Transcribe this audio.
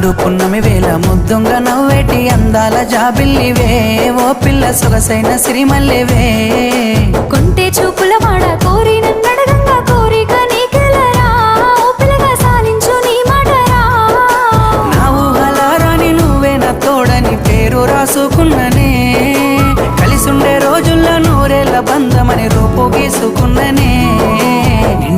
నిండు పున్నమి వేల ముద్దుంగ నవ్వేటి అందాల జాబిల్లివే. ఓ పిల్ల సొగసైన సిరిమల్లెవే. కొంటే చూపుల వాడ కోరి నన్నడగంగా కోరిక నీకెలరా? ఓ పిల్లగా సాలించు నీ మాటరా? నా ఊహలారాని నువ్వే నా తోడని పేరు రాసుకున్ననే. కలిసుండే రోజుల్లో నూరేళ్ళ బంధమని రూపు గీసుకున్ననే.